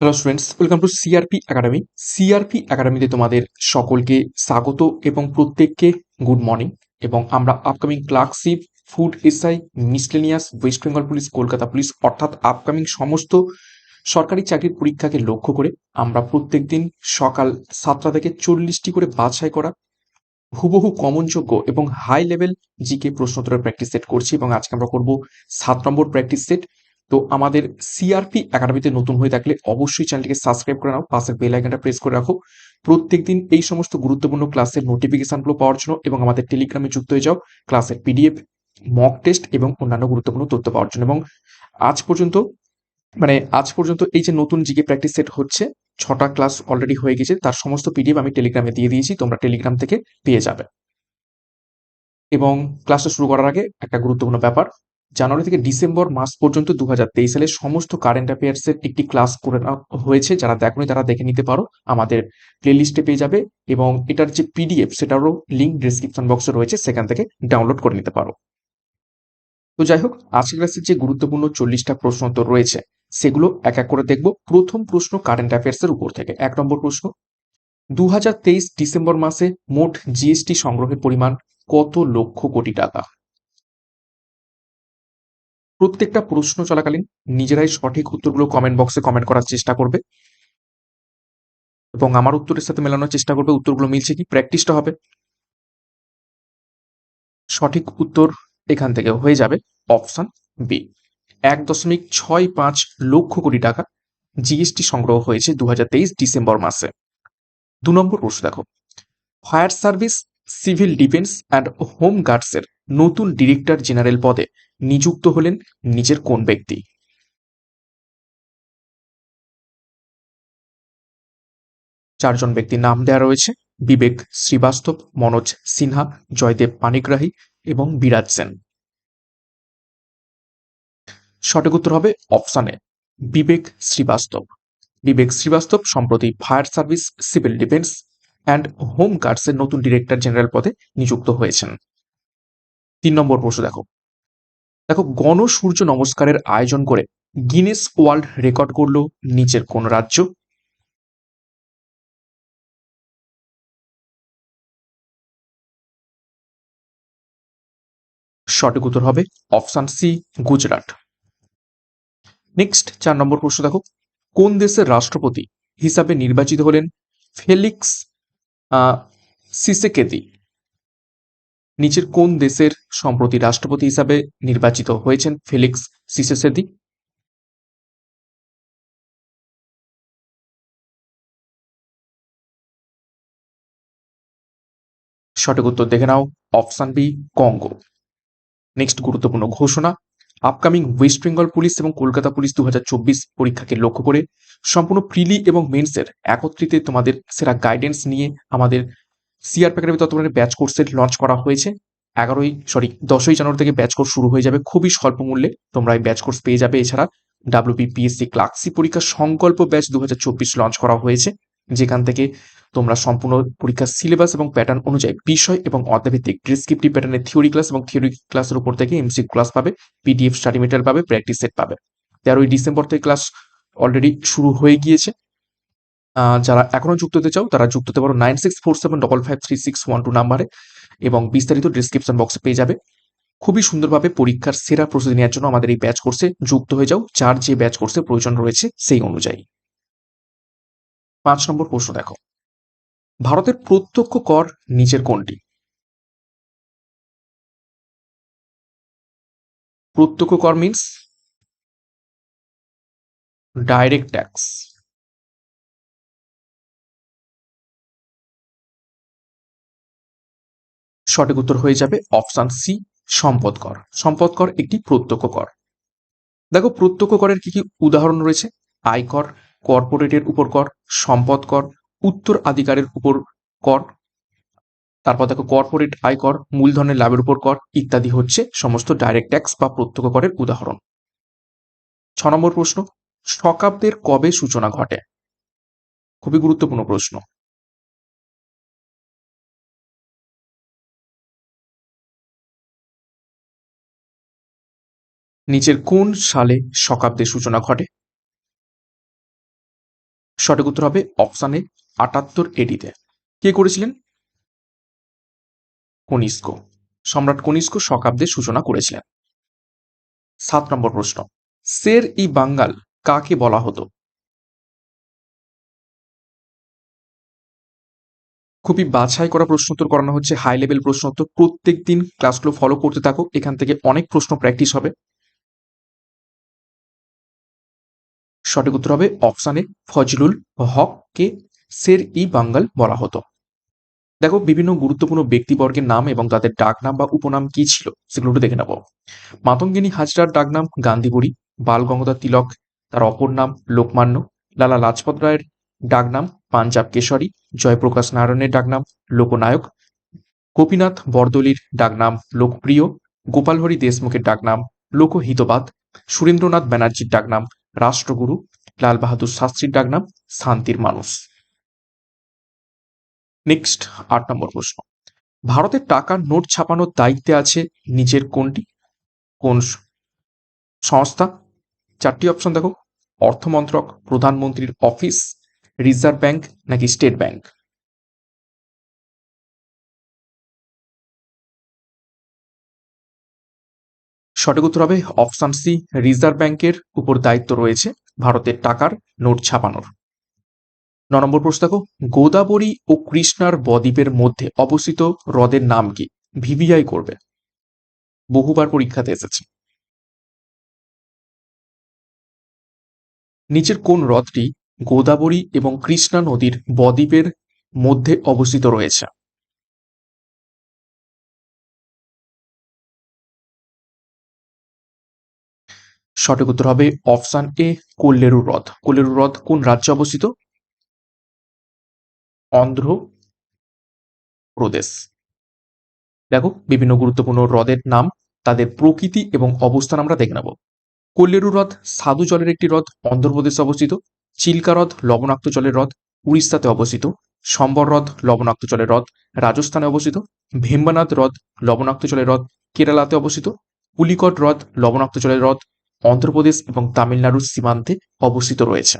Hello students welcome to CRP academy CRP একাডেমিতে তোমাদের সকলকে স্বাগত এবং প্রত্যেককে গুড মর্নিং এবং আমরা upcoming clerkship food SI miscellaneous West Bengal police Kolkata police অর্থাৎ আপকামিং সমস্ত সরকারি চাকরির পরীক্ষাকে লক্ষ্য করে আমরা প্রত্যেকদিন সকাল সাতটা থেকে চল্লিশটি করে বাছাই করা হুবহু কমনযোগ্য এবং হাই লেভেল জিকে প্রশ্নোত্তরের প্র্যাকটিস সেট করছি এবং আজকে আমরা করব সাত নম্বর প্র্যাকটিস সেট তো আমাদের সিআরপি একাডেমিতে নতুন হয়ে থাকলে অবশ্যই চ্যানেলটিকে সাবস্ক্রাইব করে নাও পাশের বেল আইকনটা প্রেস করে রাখো। প্রত্যেকদিন এই সমস্ত গুরুত্বপূর্ণ ক্লাসের নোটিফিকেশনগুলো পাওয়ার জন্য এবং আমাদের টেলিগ্রামে যুক্ত হয়ে যাও ক্লাসের পিডিএফ মক টেস্ট এবং অন্যান্য গুরুত্বপূর্ণ তথ্য পাওয়ার জন্য। এবং আজ পর্যন্ত মানে আজ পর্যন্ত এই যে নতুন জিকে প্র্যাকটিস সেট হচ্ছে, ছটা ক্লাস অলরেডি হয়ে গেছে, তার সমস্ত পিডিএফ আমি টেলিগ্রামে দিয়ে দিয়েছি, তোমরা টেলিগ্রাম থেকে পেয়ে যাবে। এবং ক্লাসটা শুরু করার আগে একটা গুরুত্বপূর্ণ ব্যাপার জানুয়ারি থেকে ডিসেম্বর মাস পর্যন্ত দু সালে সমস্ত কারেন্ট অ্যাফেয়ার্সের একটি ক্লাস করে হয়েছে। যারা দেখোনি তারা দেখে নিতে পারো। আমাদের প্লেলিস্টে পেয়ে যাবে এবং এটার যে পিডিএফ সেটারও লিঙ্ক ডিসক্রিপশন বক্সে রয়েছে। সেখান থেকে ডাউনলোড করে নিতে পারো। তো যাই হোক, আজকের ক্লাসের যে গুরুত্বপূর্ণ চল্লিশটা প্রশ্ন তো রয়েছে, সেগুলো এক এক করে দেখব। প্রথম প্রশ্ন কারেন্ট অ্যাফেয়ার্সের উপর থেকে। এক নম্বর প্রশ্ন দু হাজার তেইশ ডিসেম্বর মাসে মোট জিএসটি সংগ্রহের পরিমাণ কত লক্ষ কোটি টাকা? প্রত্যেকটা প্রশ্ন চলাকালীন নিজেরাই সঠিক উত্তরগুলো কমেন্ট বক্সে কমেন্ট করার চেষ্টা করবে। এবং আমার উত্তরের সাথে মেলানোর চেষ্টা করবে, উত্তরগুলো মিলছে কি? প্র্যাকটিসটা হবে। সঠিক উত্তর এখান থেকে হয়ে যাবে অপশান বি এক দশমিক ছয় পাঁচ লক্ষ কোটি টাকা জিএসটি সংগ্রহ হয়েছে দু হাজার তেইশ ডিসেম্বর মাসে। দু নম্বর প্রশ্ন দেখো। Fire service civil defence and home গার্ডসের নতুন ডিরেক্টর জেনারেল পদে নিযুক্ত হলেন নিজের কোন ব্যক্তি? চারজন ব্যক্তির নাম দেয়া রয়েছে, বিবেক, শ্রীবাস্তব, মনোজ সিনহা, জয়দেব পানিগ্রাহী এবং বিরাজ সেন। সঠিক উত্তর হবে অপশানে বিবেক শ্রীবাস্তব। বিবেক শ্রীবাস্তব সম্প্রতি fire service, civil defence and home গার্ডসের নতুন ডিরেক্টর জেনারেল পদে নিযুক্ত হয়েছেন। তিন নম্বর প্রশ্ন দেখো। দেখো, গণ সূর্য নমস্কারের আয়োজন করে গিনেস ওয়ার্ল্ড রেকর্ড করল নিচের কোন রাজ্য। সঠিক উত্তর হবে অপশান সি গুজরাট। নেক্সট চার নম্বর প্রশ্ন দেখো। কোন দেশের রাষ্ট্রপতি হিসাবে নির্বাচিত হলেন ফেলিক্স সিসেকেদি নিচের কোন দেশের সম্প্রতি রাষ্ট্রপতি হিসাবে নির্বাচিত হয়েছেন ফেলিক্স সিসেসেদি? সঠিক উত্তর দেখে নাও, অপশন বি, কঙ্গো। নেক্সট গুরুত্বপূর্ণ ঘোষণা, আপকামিং ওয়েস্ট বেঙ্গল পুলিশ এবং কলকাতা পুলিশ দু হাজার চব্বিশ পরীক্ষাকে লক্ষ্য করে সম্পূর্ণ প্রিলি এবং মেন্সের একত্রিতে তোমাদের সেরা গাইডেন্স নিয়ে আমাদের সিআর প্যাকেটের তত্ত্বাবধানে ব্যাচ কোর্সের লঞ্চ করা হয়েছে। এগারোই সরি দশই জানুয়ারি থেকে ব্যাচ কোর্স শুরু হয়ে যাবে। খুবই স্বল্প মূল্যে তোমরা এই ব্যাচ কোর্স পেয়ে যাবে। এছাড়া ডাব্লিউপি পিএসসি ক্লার্কসি পরীক্ষা সংকল্প ব্যাচ দু হাজার চব্বিশ লঞ্চ করা হয়েছে, যেখান থেকে তোমরা সম্পূর্ণ পরীক্ষার সিলেবাস এবং প্যাটার্ন অনুযায়ী বিষয় এবং অধ্যাভিত্তিক ডিসক্রিপটিভ প্যাটার্নের থিওরি ক্লাস এবং থিওরি ক্লাসের উপর থেকে এমসি ক্লাস পাবে পিডিএফ স্টাডি মেটেরিয়াল পাবে প্র্যাকটিস সেট পাবে। তেরোই ডিসেম্বর থেকে ক্লাস অলরেডি শুরু হয়ে গিয়েছে। যারা এখনও যুক্ত হতে চাও, তারা যুক্ত হতে পারো nine six four seven double five three six one two নাম্বারে এবং বিস্তারিত ডিসক্রিপশন বক্সে পেয়ে যাবে। খুবই সুন্দরভাবে পরীক্ষার সেরা প্রস্তুতি নেওয়ার জন্য আমাদের এই ব্যাচ কোর্সে যুক্ত হয়ে যাও। যার যে ব্যাচ কোর্সে প্রয়োজন রয়েছে, সেই অনুযায়ী। পাঁচ নম্বর প্রশ্ন দেখো। ভারতের প্রত্যক্ষ কর নিচের কোনটি? প্রত্যক্ষ কর মিন্স ডাইরেক্ট ট্যাক্স সঠিক উত্তর হয়ে যাবে অপশান সি, সম্পদ কর। সম্পদ কর একটি প্রত্যক্ষ কর। দেখো, প্রত্যক্ষ করের কি কি উদাহরণ রয়েছে? আয়কর কর্পোরেটের উপর কর, সম্পদ কর, উত্তর আধিকারের উপর কর, তারপর দেখো কর্পোরেট আয়কর মূলধনের লাভের উপর কর, ইত্যাদি হচ্ছে সমস্ত ডাইরেক্ট ট্যাক্স বা প্রত্যক্ষ করের উদাহরণ। ছ নম্বর প্রশ্ন, শকাব্দের কবে সূচনা ঘটে? খুবই গুরুত্বপূর্ণ প্রশ্ন। নিচের কোন সালে শকাব্দের সূচনা ঘটে? সঠিক উত্তর হবে অপশানে আটাত্তর এডিতে কে করেছিলেন? কনিষ্ক। সম্রাট কনিষ্ক শকাব্দের সূচনা করেছিলেন। সাত নম্বর প্রশ্ন শের ই বাঙ্গাল কাকে বলা হতো? খুবই বাছাই করা প্রশ্ন উত্তর করানো হচ্ছে হাই লেভেল প্রশ্ন উত্তর প্রত্যেক দিন ক্লাসগুলো ফলো করতে থাকো, এখান থেকে অনেক প্রশ্ন প্র্যাকটিস হবে। সঠিক উত্তর হবে অপশানে ফজলুল হককে শের ই বাঙ্গাল বলা হতো। দেখো, বিভিন্ন গুরুত্বপূর্ণ ব্যক্তিবর্গের নাম এবং তাদের ডাকনাম বা উপনাম কি ছিল সেগুলো দেখে নেব। মাতঙ্গিনী হাজরার ডাকনাম গান্ধীবুড়ি, বাল গঙ্গাধর তিলক, তার অপর নাম লোকমান্য, লালা লাজপত রায়ের ডাকনাম পাঞ্জাব কেশরী, জয়প্রকাশ নারায়ণের ডাকনাম লোকনায়ক, গোপীনাথ বরদলির ডাকনাম লোকপ্রিয়, গোপালহরি দেশমুখের ডাকনাম লোকহিতবাদ, সুরেন্দ্রনাথ ব্যানার্জির ডাকনাম রাষ্ট্রগুরু, লাল বাহাদুর শাস্ত্রীর ডাকনাম শান্তির মানুষ। নেক্সট আট নম্বর প্রশ্ন। ভারতের টাকার নোট ছাপানোর দায়িত্বে আছে নিজের কোনটি? কোন সংস্থা? চারটি অপশন দেখো। অর্থমন্ত্রক, প্রধানমন্ত্রীর অফিস রিজার্ভ ব্যাংক নাকি স্টেট ব্যাংক সঠিক উত্তর হবে অপশন সি, রিজার্ভ ব্যাংকের উপর দায়িত্ব রয়েছে ভারতের টাকার নোট ছাপানোর। ন নম্বর প্রশ্ন দেখো গোদাবরী ও কৃষ্ণার বদ্বীপের মধ্যে অবস্থিত হ্রদের নাম কি? ভিভিআই করবে। বহুবার পরীক্ষাতে এসেছে। নিচের কোন হ্রদটি গোদাবরী এবং কৃষ্ণা নদীর বদ্বীপের মধ্যে অবস্থিত রয়েছে? সঠিক উত্তর হবে অপশন এ কোল্লেরু হ্রদ। কোল্লেরু হ্রদ কোন রাজ্যে অবস্থিত? অন্ধ্র প্রদেশ। দেখো, বিভিন্ন গুরুত্বপূর্ণ হ্রদের নাম, তাদের প্রকৃতি এবং অবস্থান আমরা দেখে নেব। কোল্লেরু হ্রদ সাধু জলের একটি হ্রদ অন্ধ্রপ্রদেশে অবস্থিত। চিল্কা হ্রদ লবণাক্ত জলের হ্রদ, উড়িষ্যাতে অবস্থিত। সম্বর হ্রদ লবণাক্ত জলের হ্রদ, রাজস্থানে অবস্থিত। ভেম্বানাথ হ্রদ লবণাক্ত জলের হ্রদ, কেরালাতে অবস্থিত। পুলিকট হ্রদ লবণাক্ত জলের হ্রদ অন্ধ্রপ্রদেশ এবং তামিলনাড়ুর সীমান্তে অবস্থিত রয়েছে।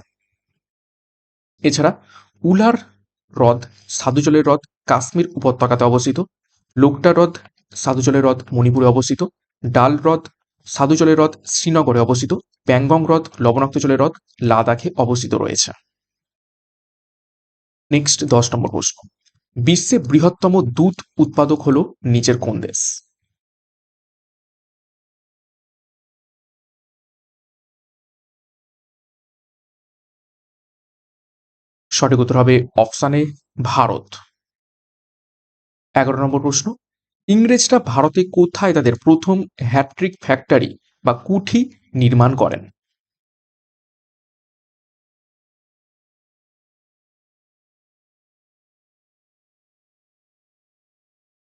এছাড়া উলার হ্রদ সাধু জলের হ্রদ কাশ্মীর উপত্যকাতে অবস্থিত, লোকটা হ্রদ সাধু জলের হ্রদ মণিপুরে অবস্থিত, ডাল হ্রদ সাধু জলের হ্রদ শ্রীনগরে অবস্থিত, প্যাংগং হ্রদ লবণাক্ত জলের হ্রদ লাদাখে অবস্থিত রয়েছে। নেক্সট দশ নম্বর প্রশ্ন। বিশ্বে বৃহত্তম দুধ উৎপাদক হলো নিচের কোন দেশ? সঠিক উত্তর হবে অপশানে ভারত। এগারো নম্বর প্রশ্ন। ইংরেজরা ভারতে কোথায় তাদের প্রথম হ্যাট্রিক ফ্যাক্টরি বা কুঠি নির্মাণ করেন?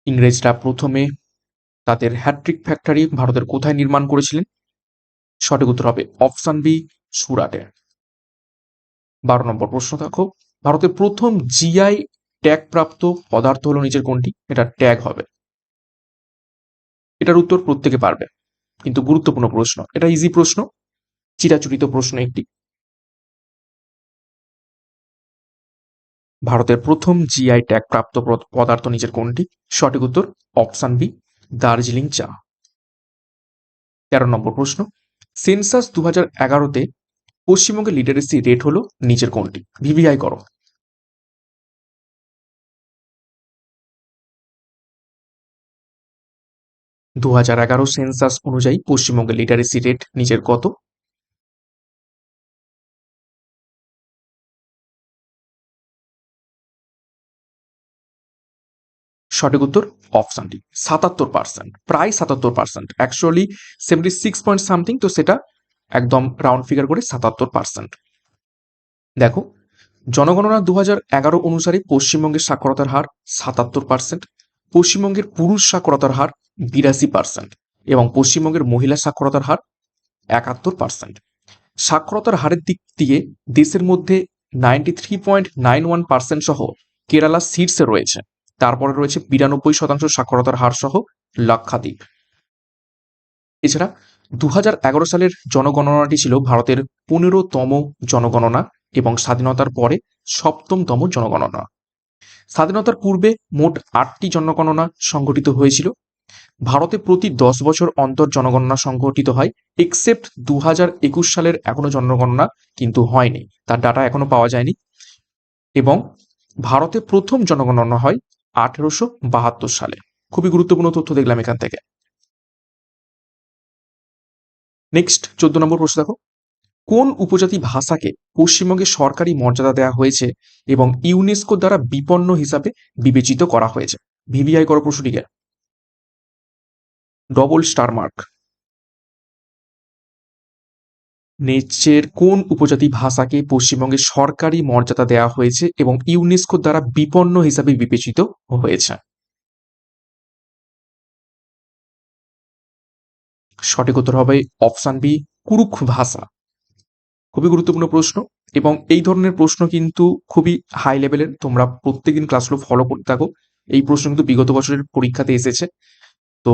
ইংরেজরা প্রথমে তাদের হ্যাট্রিক ফ্যাক্টরি ভারতের কোথায় নির্মাণ করেছিলেন? সঠিক উত্তর হবে অপশান বি সুরাটে। বারো নম্বর প্রশ্ন দেখো। ভারতের প্রথম জিআই ট্যাগ প্রাপ্ত পদার্থ হলো নিচের কোনটি? এটা ট্যাগ হবে। এটার উত্তর প্রত্যেকে পারবে। কিন্তু গুরুত্বপূর্ণ প্রশ্ন, এটা ইজি প্রশ্ন, চিরাচরিত প্রশ্ন একটি। ভারতের প্রথম জিআই ট্যাগ প্রাপ্ত পদার্থ নিচের কোনটি? সঠিক উত্তর অপশন বি দার্জিলিং চা। তেরো নম্বর প্রশ্ন সেন্সাস দু হাজার এগারোতে পশ্চিমবঙ্গের লিটারেসি রেট হলো নিচের কোনটি? ভিভিআই করো। দু হাজার এগারো সেন্সাস অনুযায়ী পশ্চিমবঙ্গের লিটারেসি রেট নিচের কত? সঠিক উত্তর অপশনটি সাতাত্তর পার্সেন্ট প্রায় সাতাত্তর percent actually seventy six point something তো সেটা একদম রাউন্ড ফিগার করে সাতাত্তর পার্সেন্ট দেখো, জনগণনা দু এগারো অনুসারে পশ্চিমবঙ্গের সাক্ষরতার হার সাতাত্তর পার্সেন্ট পশ্চিমবঙ্গের পুরুষ সাক্ষরতার হার বিরাশি পার্সেন্ট এবং পশ্চিমবঙ্গের মহিলা সাক্ষরতার হার একাত্তর পার্সেন্ট সাক্ষরতার হারের দিক দিয়ে দেশের মধ্যে ninety three point nine one percent সহ কেরালা সিটসে রয়েছে। তারপরে রয়েছে বিরানব্বই শতাংশ সাক্ষরতার হার সহ লাক্ষাদ্বীপ। এছাড়া দু সালের জনগণনাটি ছিল ভারতের পনেরোতম জনগণনা এবং স্বাধীনতার পরে সপ্তমতম জনগণনা। স্বাধীনতার পূর্বে মোট আটটি জনগণনা সংঘটিত হয়েছিল। ভারতে প্রতি দশ বছর অন্তর জনগণনা সংঘটিত হয় এক্সেপ্ট দু একুশ সালের এখনও জনগণনা কিন্তু হয়নি, তার ডাটা এখনও পাওয়া যায়নি। এবং ভারতে প্রথম জনগণনা হয় আঠেরোশো বাহাত্তর সালে। খুবই গুরুত্বপূর্ণ তথ্য দেখলাম এখান থেকে। নেক্সট চোদ্দ নম্বর প্রশ্ন দেখো। কোন উপজাতি ভাষাকে পশ্চিমবঙ্গে সরকারি মর্যাদা দেওয়া হয়েছে এবং ইউনেস্কো দ্বারা বিপন্ন হিসাবে বিবেচিত করা হয়েছে? ভিভিআই করো প্রশ্নটিকে ডবল স্টার মার্ক নেচের কোন উপজাতি ভাষাকে পশ্চিমবঙ্গে সরকারি মর্যাদা দেওয়া হয়েছে এবং ইউনেস্কো দ্বারা বিপন্ন হিসাবে বিবেচিত হয়েছে? সঠিক উত্তর হবে অপশান বি, কুরুখ ভাষা। খুবই গুরুত্বপূর্ণ প্রশ্ন এবং এই ধরনের প্রশ্ন কিন্তু খুবই হাই লেভেলের তোমরা প্রত্যেকদিন ক্লাসগুলো ফলো করতে থাকো। এই প্রশ্ন কিন্তু বিগত বছরের পরীক্ষাতে এসেছে। তো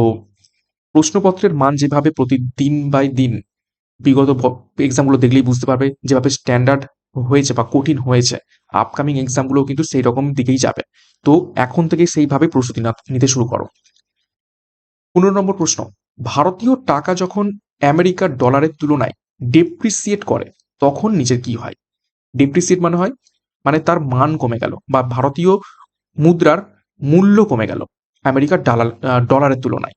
প্রশ্নপত্রের মান যেভাবে প্রতিদিন বাই দিন বিগত এক্সামগুলো দেখলেই বুঝতে পারবে যেভাবে স্ট্যান্ডার্ড হয়েছে বা কঠিন হয়েছে আপকামিং এক্সামগুলো কিন্তু সেই রকম দিকেই যাবে। তো এখন থেকে সেইভাবে প্রস্তুতি নিতে শুরু করো। পনেরো নম্বর প্রশ্ন ভারতীয় টাকা যখন আমেরিকার ডলারের তুলনায় ডেপ্রিসিয়েট করে, তখন নিজের কি হয়? ডেপ্রিসিয়েট মানে হয় মানে তার মান কমে গেল বা ভারতীয় মুদ্রার মূল্য কমে গেল আমেরিকার ডলার ডলারের তুলনায়।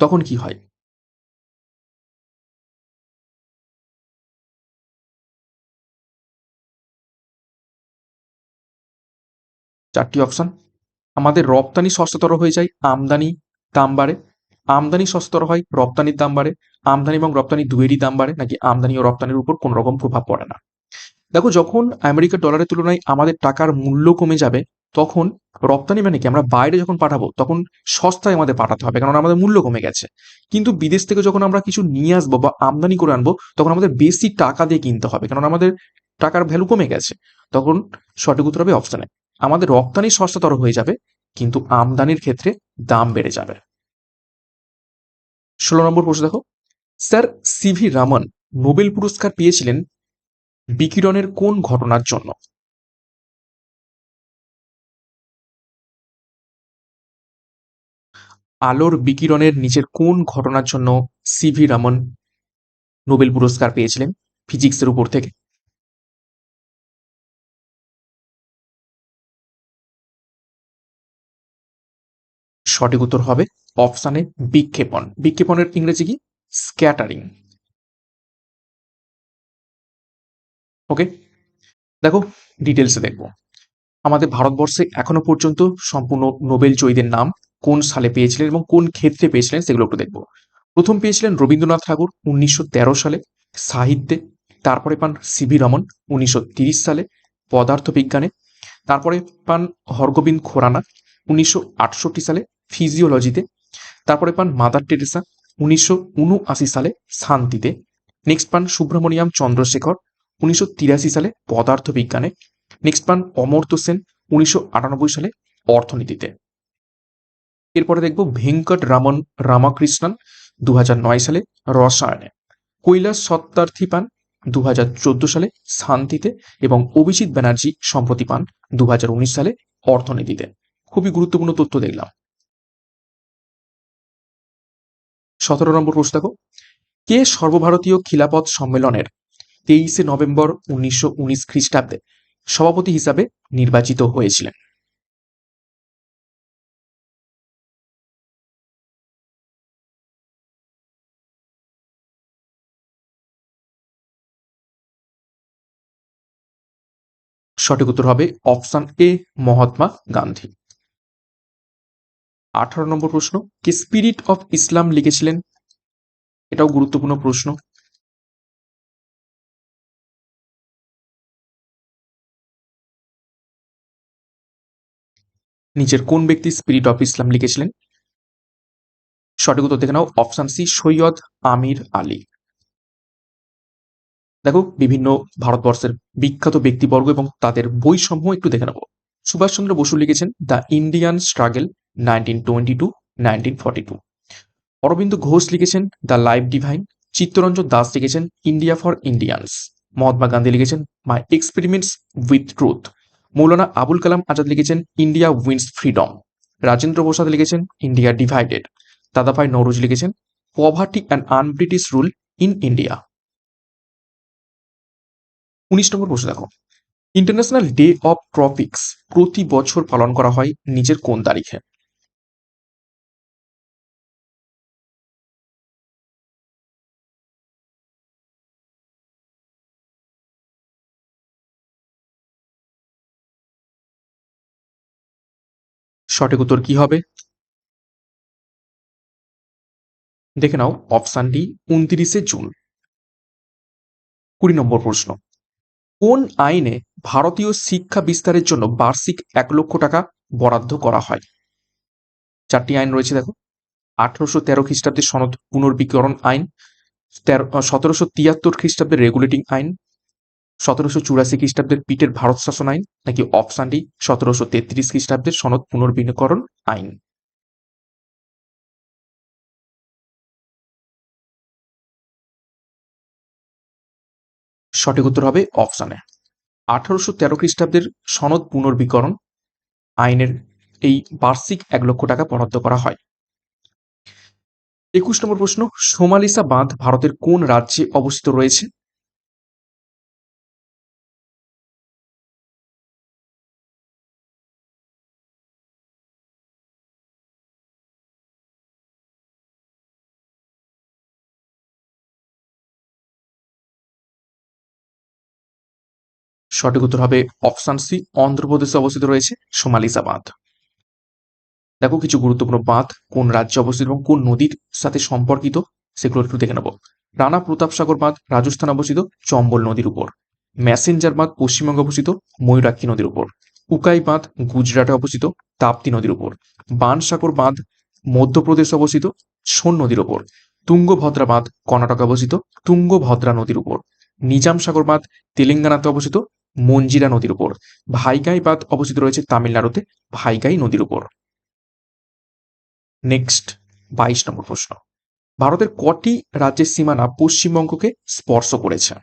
তখন কি হয়? চারটি অপশন আমাদের রপ্তানি সস্তাতর হয়ে যায়, আমদানি দাম বাড়ে আমদানি সস্তর হয়, রপ্তানির দাম বাড়ে। আমদানি এবং রপ্তানি দুয়েরই দাম বাড়ে, নাকি আমদানি ও রপ্তানির উপর কোনো রকম প্রভাব পড়ে না। দেখো, যখন আমেরিকার ডলারের তুলনায় আমাদের টাকার মূল্য কমে যাবে, তখন রপ্তানি মানে কি? আমরা বাইরে যখন পাঠাবো, তখন সস্তায় আমাদের পাঠাতে হবে, কারণ আমাদের মূল্য কমে গেছে। কিন্তু বিদেশ থেকে যখন আমরা কিছু নিয়ে আসব বা আমদানি করে আনব, তখন আমাদের বেশি টাকা দিয়ে কিনতে হবে, কারণ আমাদের টাকার ভ্যালু কমে গেছে। তখন সঠিক উত্তর হবে অপশানে আমাদের রপ্তানি সস্তাতর হয়ে যাবে, কিন্তু আমদানির ক্ষেত্রে দাম বেড়ে যাবে। ষোলো নম্বর প্রশ্ন দেখো। স্যার সিভি রামন নোবেল পুরস্কার পেয়েছিলেন বিকিরণের কোন ঘটনার জন্য? আলোর বিকিরণের নিচের কোন ঘটনার জন্য সিভি রামন নোবেল পুরস্কার পেয়েছিলেন ফিজিক্সের উপর থেকে? সঠিক উত্তর হবে অপশানে বিক্ষেপণ। বিক্ষেপণের ইংরেজি কি? স্ক্যাটারিং ওকে দেখো ডিটেলসে দেখব। আমাদের ভারতবর্ষে এখনও পর্যন্ত সম্পূর্ণ নোবেল জয়ীদের নাম কোন সালে পেয়েছিলেন এবং কোন ক্ষেত্রে পেয়েছিলেন সেগুলো একটু দেখব। প্রথম পেয়েছিলেন রবীন্দ্রনাথ ঠাকুর উনিশশো তেরো সালে সাহিত্যে। তারপরে পান সিভি রমন উনিশশো সালে পদার্থবিজ্ঞানে। তারপরে পান হরগোবিন্দ খোরানা উনিশশো আটষট্টি সালে ফিজিওলজিতে। তারপরে পান মাদার টেরেসা, উনিশশো উনআশি সালে শান্তিতে। নেক্সট পান সুব্রমণিয়াম চন্দ্রশেখর, উনিশশো তিরাশি সালে পদার্থবিজ্ঞানে। নেক্সট পান অমর্ত্য সেন, উনিশশো আটানব্বই সালে অর্থনীতিতে। এরপরে দেখব ভেঙ্কট রামন রামাকৃষ্ণন দু হাজার নয় সালে রসায়নে। কৈলাস সত্যার্থী পান দু হাজার চোদ্দ সালে শান্তিতে এবং অভিজিৎ ব্যানার্জি সম্প্রতি পান দু হাজার উনিশ সালে অর্থনীতিতে। খুবই গুরুত্বপূর্ণ তথ্য দেখলাম। সতেরো নম্বর প্রশ্ন দেখো। কে সর্বভারতীয় খিলাপথ সম্মেলনের তেইশে নভেম্বর উনিশশো উনিশ খ্রিস্টাব্দে সভাপতি হিসাবে নির্বাচিত হয়েছিলেন? সঠিক উত্তর হবে অপশন এ, মহাত্মা গান্ধী। আঠারো নম্বর প্রশ্ন, কে স্পিরিট অফ ইসলাম লিখেছিলেন? এটাও গুরুত্বপূর্ণ প্রশ্ন। নিচের কোন ব্যক্তি স্পিরিট অফ ইসলাম লিখেছিলেন? সঠিক উত্তর দেখে নাও অপশান সি সৈয়দ আমির আলী। দেখো, বিভিন্ন ভারতবর্ষের বিখ্যাত ব্যক্তিবর্গ এবং তাদের বইসমূহ একটু দেখে নেব সুভাষচন্দ্র বসু লিখেছেন the Indian struggle nineteen twenty two, nineteen forty two. Aurobindo Ghosh লিখেছেন the life divine. Chittaranjan Das লিখেছেন India for Indians. Mahatma Gandhi লিখেছেন my experiments with truth. Maulana Abul Kalam Azad লিখেছেন India wins freedom. Rajendra Prasad লিখেছেন India divided. Dadabhai Naoroji লিখেছেন poverty and unBritish rule in India. উনিশ নম্বর প্রশ্ন দেখো। International day of ট্রপিক্স প্রতি বছর পালন করা হয় নিজের কোন তারিখে? সঠিক উত্তর কি হবে? দেখে নাও অপশানটি উনত্রিশে জুন। কুড়ি নম্বর প্রশ্ন। কোন আইনে ভারতীয় শিক্ষা বিস্তারের জন্য বার্ষিক এক লক্ষ টাকা বরাদ্দ করা হয়? চারটি আইন রয়েছে, দেখো। আঠারোশো তেরো খ্রিস্টাব্দের সনদ পুনর্বিকরণ আইন, তেরো, সতেরোশো তিয়াত্তর খ্রিস্টাব্দের রেগুলেটিং আইন সতেরোশো চুরাশি খ্রিস্টাব্দের পিটের ভারত শাসন আইন নাকি অপশানটি সতেরোশো তেত্রিশ খ্রিস্টাব্দের সনদ পুনর্বিনীকরণ আইন। সঠিক উত্তর হবে অপশানে আঠারোশো তেরো খ্রিস্টাব্দের সনদ পুনর্বিকরণ আইনের এই বার্ষিক এক লক্ষ টাকা বরাদ্দ করা হয়। একুশ নম্বর প্রশ্ন, সোমালিসা বাঁধ ভারতের কোন রাজ্যে অবস্থিত রয়েছে? সঠিক উত্তর হবে অপশান সি, অন্ধ্রপ্রদেশে অবস্থিত রয়েছে সোমালিসা বাঁধ দেখো, কিছু গুরুত্বপূর্ণ বাঁধ, কোন রাজ্যে অবস্থিত এবং কোন নদীর সাথে সম্পর্কিত, সেগুলো একটু দেখে নেব। রানা প্রতাপ সাগর বাঁধ, রাজস্থান অবস্থিত চম্বল নদীর উপর। ম্যাসেঞ্জার বাঁধ, পশ্চিমবঙ্গে অবস্থিত ময়ূরাক্ষী নদীর উপর। উকাই বাঁধ, গুজরাটে অবস্থিত তাপ্তি নদীর উপর। বানসাগর বাঁধ, মধ্যপ্রদেশে অবস্থিত সোন নদীর উপর। তুঙ্গভদ্রা বাঁধ, কর্ণাটকে অবস্থিত তুঙ্গভদ্রা নদীর উপর। নিজাম সাগর বাঁধ, তেলেঙ্গানাতে অবস্থিত মঞ্জিরা নদীর উপর। ভাইগাই বাঁধ অবস্থিত রয়েছে তামিলনাড়ুতে, ভাইগাই নদীর উপর। নেক্সট, বাইশ নম্বর প্রশ্ন। ভারতের কটি রাজ্যের সীমানা পশ্চিমবঙ্গকে স্পর্শ করেছে?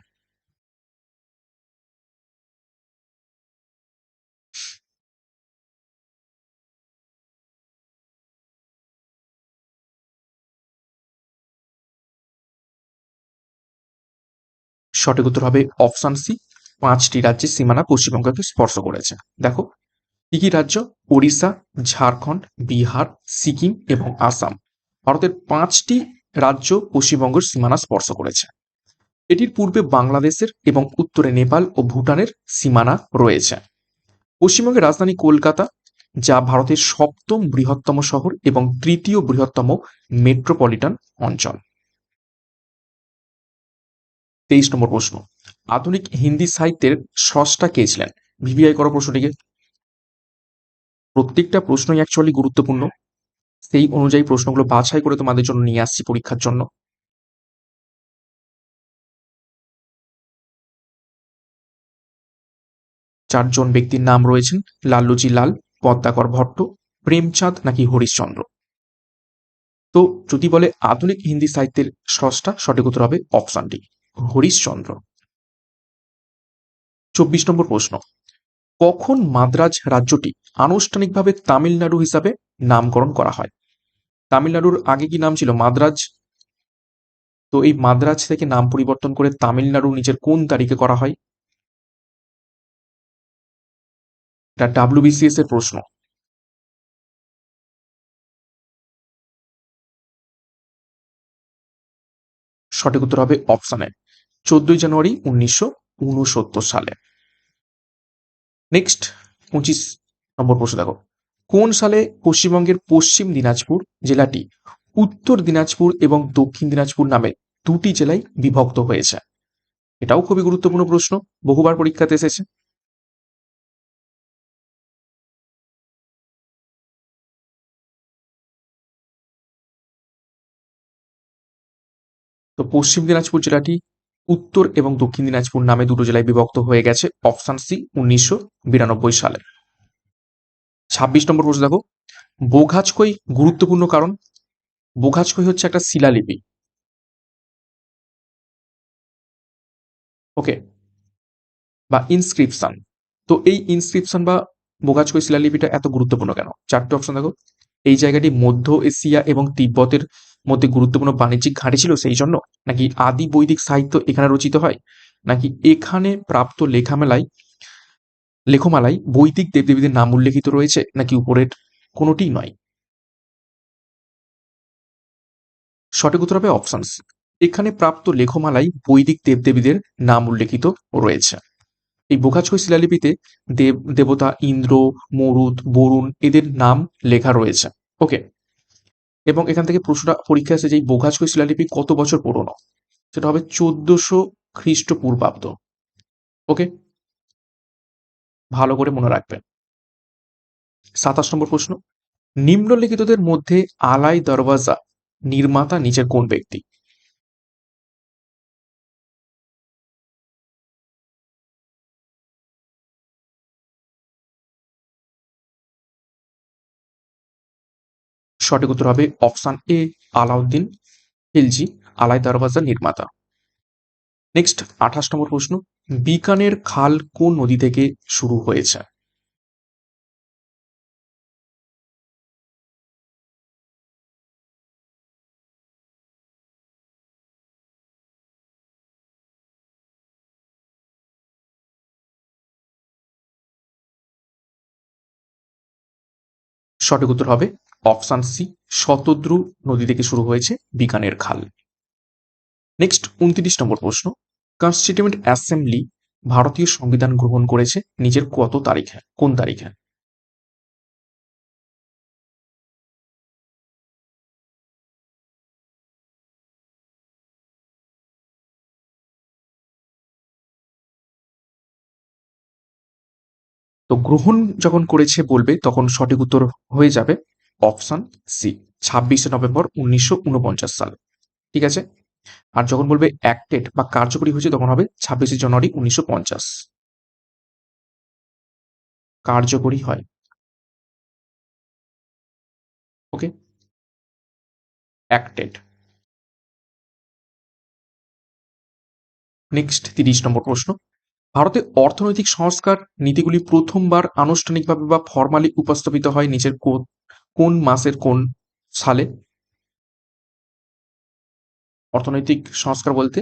সঠিক উত্তর হবে অপশান সি পাঁচটি রাজ্যের সীমানা পশ্চিমবঙ্গকে স্পর্শ করেছে। দেখো, কি কি রাজ্য? ওড়িশা, ঝাড়খণ্ড, বিহার, সিকিম এবং আসাম। ভারতের পাঁচটি রাজ্য পশ্চিমবঙ্গের সীমানা স্পর্শ করেছে। এটির পূর্বে বাংলাদেশের এবং উত্তরে নেপাল ও ভুটানের সীমানা রয়েছে। পশ্চিমবঙ্গের রাজধানী কলকাতা, যা ভারতের সপ্তম বৃহত্তম শহর এবং তৃতীয় বৃহত্তম মেট্রোপলিটন অঞ্চল। তেইশ নম্বর প্রশ্ন। আধুনিক হিন্দি সাহিত্যের স্রষ্টা কে ছিলেন? ভিভিআই করো প্রশ্নটিকে। প্রত্যেকটা প্রশ্নই অ্যাকচুয়ালি গুরুত্বপূর্ণ। সেই অনুযায়ী প্রশ্নগুলো বাছাই করে তোমাদের জন্য নিয়ে আসছি পরীক্ষার জন্য। চারজন ব্যক্তির নাম রয়েছেন, লাল্লুজি লাল, পদ্মাকর ভট্ট, প্রেমচাঁদ নাকি হরিশচন্দ্র? তো যদি বলে আধুনিক হিন্দি সাহিত্যের স্রষ্টা, সঠিক উত্তর হবে অপশানটি হরিশচন্দ্র। চব্বিশ নম্বর প্রশ্ন। কখন মাদ্রাজ রাজ্যটি আনুষ্ঠানিকভাবে তামিলনাড়ু হিসাবে নামকরণ করা হয়? তামিলনাড়ুর আগে কি নাম ছিল মাদ্রাজ? তো এই মাদ্রাজ থেকে নাম পরিবর্তন করে তামিলনাড়ু নিজের কোন তারিখে করা হয়? এটা ডাব্লিউবিসিএস এর প্রশ্ন। সঠিক উত্তর হবে অপশানে চোদ্দই জানুয়ারি উনিশশো উনসত্তর সালে। নেক্সট পঁচিশ নম্বর প্রশ্ন দেখো। কোন সালে পশ্চিমবঙ্গের পশ্চিম দিনাজপুর জেলাটি উত্তর দিনাজপুর এবং দক্ষিণ দিনাজপুর নামে দুটি জেলায় বিভক্ত হয়েছে? এটাও খুবই গুরুত্বপূর্ণ প্রশ্ন, বহুবার পরীক্ষাতে এসেছে। তো পশ্চিম দিনাজপুর জেলাটি উত্তর এবং দক্ষিণ দিনাজপুর নামে দুটো জেলায় বিভক্ত হয়ে গেছে অপশান সি উনিশশো বিরানব্বই সালে। ছাব্বিশ নম্বর প্রশ্ন দেখো। বোঘাজকই গুরুত্বপূর্ণ কারণ? বোঘাজকই হচ্ছে একটা শিলালিপি। ওকে বা ইনস্ক্রিপশন তো এই ইনস্ক্রিপশন বা বোগাজকই শিলালিপিটা এত গুরুত্বপূর্ণ কেন? চারটে অপশন দেখো। এই জায়গাটি মধ্য এশিয়া এবং তিব্বতের মধ্যে গুরুত্বপূর্ণ বাণিজ্যিক ঘাঁটি ছিল সেই জন্য নাকি আদি বৈদিক সাহিত্য এখানে রচিত হয়? নাকি এখানে প্রাপ্ত লেখামেলায়, লেখমালায় বৈদিক দেবদেবীদের নাম উল্লেখিত রয়েছে, নাকি উপরের কোনোটিই নয়? সঠিক উত্তর হবে অপশন এখানে প্রাপ্ত লেখমালায় বৈদিক দেবদেবীদের নাম উল্লেখিত রয়েছে। এই বোগাছই শিলালিপিতে দেব, দেবতা ইন্দ্র, মরুদ, বরুণ এদের নাম লেখা রয়েছে। ওকে এবং এখান থেকে প্রশ্নটা, পরীক্ষা আসে যে বোঘাজকই শিলালিপি কত বছর পুরনো? সেটা হবে চোদ্দশো খ্রিস্টপূর্বাব্দ। ওকে? ভালো করে মনে রাখবেন। সাতাশ নম্বর প্রশ্ন। নিম্নলিখিতদের মধ্যে আলাই দরওয়াজা নির্মাতা নিজের কোন ব্যক্তি? সঠিক উত্তর হবে অপশন এ, আলাউদ্দিন খিলজি, আলাই দরওয়াজা নির্মাতা। নেক্সট আঠাশ নম্বর প্রশ্ন, বিকানের খাল কোন নদী থেকে শুরু হয়েছে? সঠিক উত্তর হবে অপশান সি শতদ্রু নদী থেকে শুরু হয়েছে বিকানের খাল। নেক্সট উনত্রিশ নম্বর প্রশ্ন। কনস্টিটিউয়েন্ট অ্যাসেম্বলি ভারতীয় সংবিধান গ্রহণ করেছে নিজের কত তারিখে? কোন তারিখে? তো গ্রহণ যখন করেছে বলবে, তখন সঠিক উত্তর হয়ে যাবে অপশন সি, ছাব্বিশে নভেম্বর উনিশশো উনপঞ্চাশ সাল। ঠিক আছে? আর যখন বলবে অ্যাক্টেড বা কার্যকরী হয়েছে তখন হবে ছাব্বিশে জানুয়ারি উনিশশো পঞ্চাশ। কার্যকরী হয়। ওকে অ্যাক্টেড নেক্সট তিরিশ নম্বর প্রশ্ন। ভারতে অর্থনৈতিক সংস্কার নীতিগুলি প্রথমবার আনুষ্ঠানিকভাবে বা ফর্মালি উপস্থাপিত হয় নিচের কোন মাসের কোন সালে? অর্থনৈতিক সংস্কার বলতে?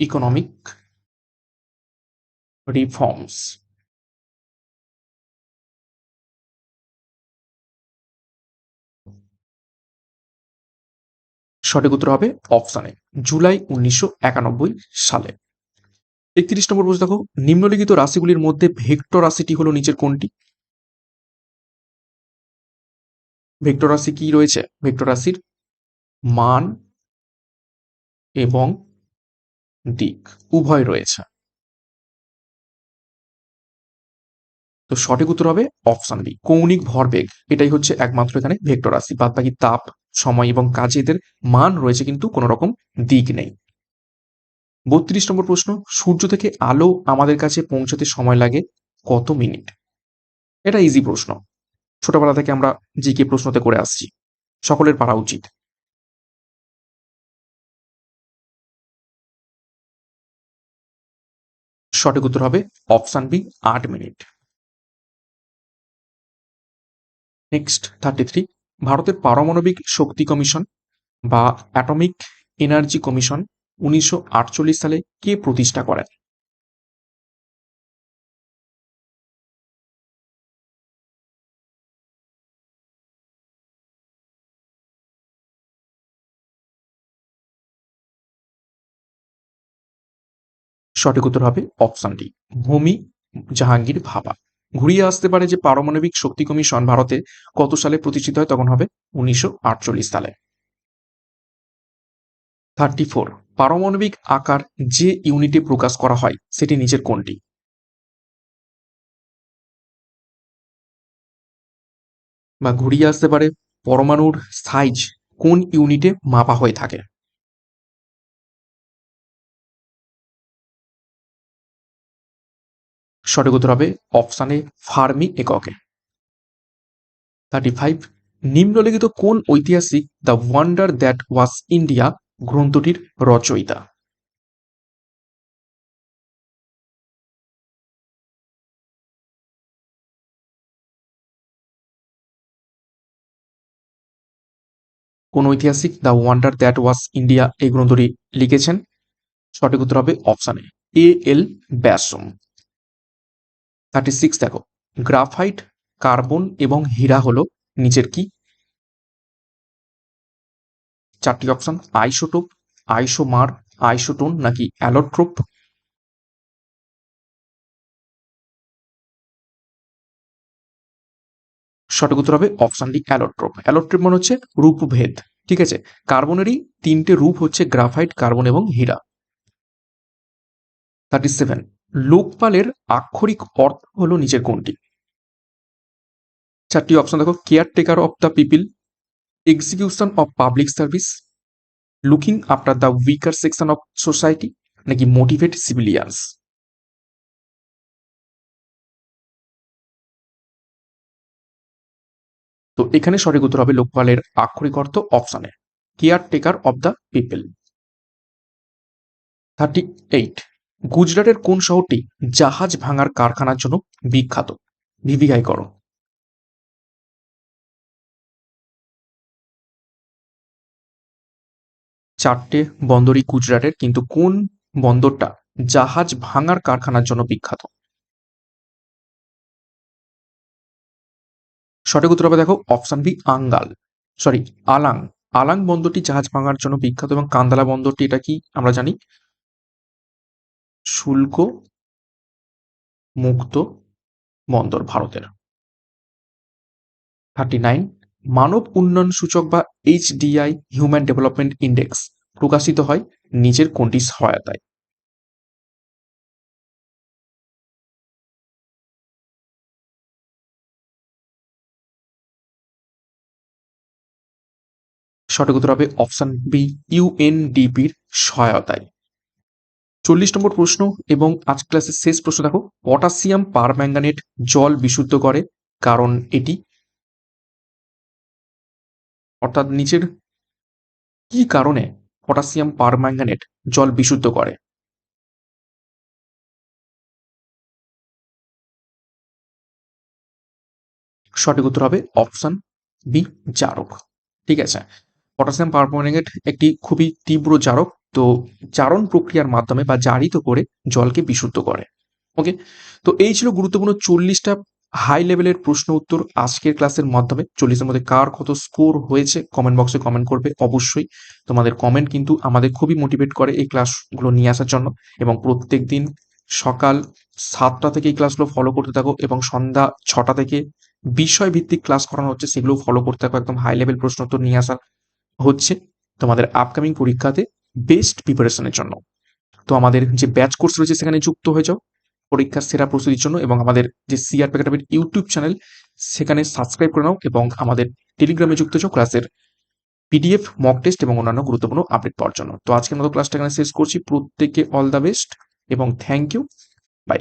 ইকোনমিক রিফর্মস সঠিক উত্তর হবে অপশানে জুলাই উনিশশো একানব্বই সালে। একত্রিশ নম্বর প্রশ্ন দেখো, নিম্নলিখিত রাশিগুলির মধ্যে ভেক্টর রাশিটি হলো নিচের কোনটি? ভেক্টর রাশি কি রয়েছে? ভেক্টর রাশির মান এবং দিক উভয় রয়েছে। তো সঠিক উত্তর হবে অপশন বি, কৌণিক ভরবেগ। এটাই হচ্ছে একমাত্র এখানে ভেক্টর রাশি। বাদ বাকি তাপ, সময় এবং কাজে এদের মান রয়েছে কিন্তু কোনো রকম দিক নেই। বত্রিশ নম্বর প্রশ্ন, সূর্য থেকে আলো আমাদের কাছে পৌঁছাতে সময় লাগে কত মিনিট? এটা ইজি প্রশ্ন। ছোটবেলা থেকে আমরা জিকে প্রশ্নতে করে আসছি। সকলের পারা উচিত। সঠিক উত্তর হবে অপশান বি, আট মিনিট। নেক্সট, থার্টি থ্রি, ভারতের পারমাণবিক শক্তি কমিশন বা অ্যাটমিক এনার্জি কমিশন উনিশশো আটচল্লিশ সালে কে প্রতিষ্ঠা করেন? সঠিক উত্তর হবে অপশন ডি ভূমি, জাহাঙ্গীর, ভাবা। ঘুরিয়ে আসতে পারে যে পারমাণবিক শক্তি কমিশন ভারতে কত সালে প্রতিষ্ঠিত হয়, তখন হবে উনিশশো আটচল্লিশ সালে। থার্টি ফোর পারমাণবিক আকার যে ইউনিটে প্রকাশ করা হয়, সেটি নিচের কোনটি? বা ঘুরিয়ে আসতে পারে, পরমাণুর সাইজ কোন ইউনিটে মাপা হয়ে থাকে? সঠিক উত্তর হবে অপশানে ফার্মি এককে। থার্টি ফাইভ নিম্নলিখিত কোন ঐতিহাসিক the wonder that was India গ্রন্থটির রচয়িতা? কোন ঐতিহাসিক the wonder that was India এই গ্রন্থটি লিখেছেন? সঠিক উত্তর হবে অপশানে। A L Basham thirty six দেখো। গ্রাফাইট কার্বন এবং হীরা হলো নিচের কি? চারটি অপশন আইসোটোপ আইসোমার আইসোটোন নাকি অ্যালোট্রোপ সঠিক উত্তর হবে অপশন ডি অ্যালোট্রোপ অ্যালোট্রোপ মানে হচ্ছে রূপভেদ, ঠিক আছে? কার্বনেরই তিনটে রূপ হচ্ছে গ্রাফাইট কার্বন এবং হীরা। থার্টি সেভেন লোকপালের আক্ষরিক অর্থ হলো নিচের কোনটি? চারটি অপশন দেখো। Caretaker of the people execution of public service looking after the weaker section of society নাকি মোটিভেট সিভিলিয়ান্স তো এখানে সঠিক উত্তর হবে লোকপালের আক্ষরিক অর্থ অপশানে caretaker of the people thirty eight গুজরাটের কোন শহরটি জাহাজ ভাঙার কারখানার জন্য বিখ্যাত? ভিভিআই করো। চারটে বন্দরই গুজরাটের, কিন্তু কোন বন্দরটা জাহাজ ভাঙার কারখানার জন্য বিখ্যাত? সঠিক উত্তর হবে দেখো, option B, Angal. Sorry, Alang. Alang বন্দরটি জাহাজ ভাঙার জন্য বিখ্যাত এবং কান্দালা বন্দরটি এটা কি আমরা জানি? শুল্ক মুক্ত বন্দর ভারতের। থার্টি নাইন মানব উন্নয়ন সূচক বা এইচডিআই হিউম্যান ডেভেলপমেন্ট ইন্ডেক্স প্রকাশিত হয় নিজের কোনটি সহায়তায়। সঠিক উত্তর হবে অপশন বি ইউএনডিপির সহায়তায়। চল্লিশ নম্বর প্রশ্ন এবং আজ ক্লাসের শেষ প্রশ্ন দেখো। পটাশিয়াম পারম্যাঙ্গানেট জল বিশুদ্ধ করে, কারণ এটি অর্থাৎ নিচের কি কারণে পটাশিয়াম পারম্যাঙ্গানেট জল বিশুদ্ধ করে? সঠিক উত্তর হবে অপশন বি, জারক। ঠিক আছে? পটাশিয়াম পারম্যাঙ্গানেট একটি খুবই তীব্র জারক, তো জারণ প্রক্রিয়ার মাধ্যমে বা জারিত করে জলকে বিশুদ্ধ করে। ওকে তো এই ছিল গুরুত্বপূর্ণ চল্লিশটা হাই লেভেলের প্রশ্ন উত্তর আজকের ক্লাসের মাধ্যমে। চল্লিশের মধ্যে কার কত স্কোর হয়েছে কমেন্ট বক্সে কমেন্ট করবে অবশ্যই। তোমাদের কমেন্ট কিন্তু আমাদের খুবই মোটিভেট করে এই ক্লাসগুলো নিয়ে আসার জন্য এবং প্রত্যেক দিন সকাল সাতটা থেকে এই ক্লাসগুলো ফলো করতে থাকো এবং সন্ধ্যা ছটা থেকে বিষয় ভিত্তিক ক্লাস করানো হচ্ছে, সেগুলো ফলো করতে থাকো একদম হাই লেভেল প্রশ্ন উত্তর নিয়ে আসা হচ্ছে তোমাদের আপকামিং পরীক্ষাতে বেস্ট প্রিপারেশনের জন্য। তো আমাদের যে ব্যাচ কোর্স রয়েছে সেখানে যুক্ত হয়ে যাও পরীক্ষার সেরা প্রস্তুতির জন্য এবং আমাদের যে সিআর প্যাকেটাবের ইউটিউব চ্যানেল সেখানে সাবস্ক্রাইব করে নাও এবং আমাদের টেলিগ্রামে যুক্ত হও ক্লাসের পিডিএফ মক টেস্ট এবং অন্যান্য গুরুত্বপূর্ণ আপডেট পাওয়ার জন্য। তো আজকের মতো ক্লাসটা এখানে শেষ করছি। প্রত্যেককে অল দ্য বেস্ট এবং থ্যাংক ইউ বাই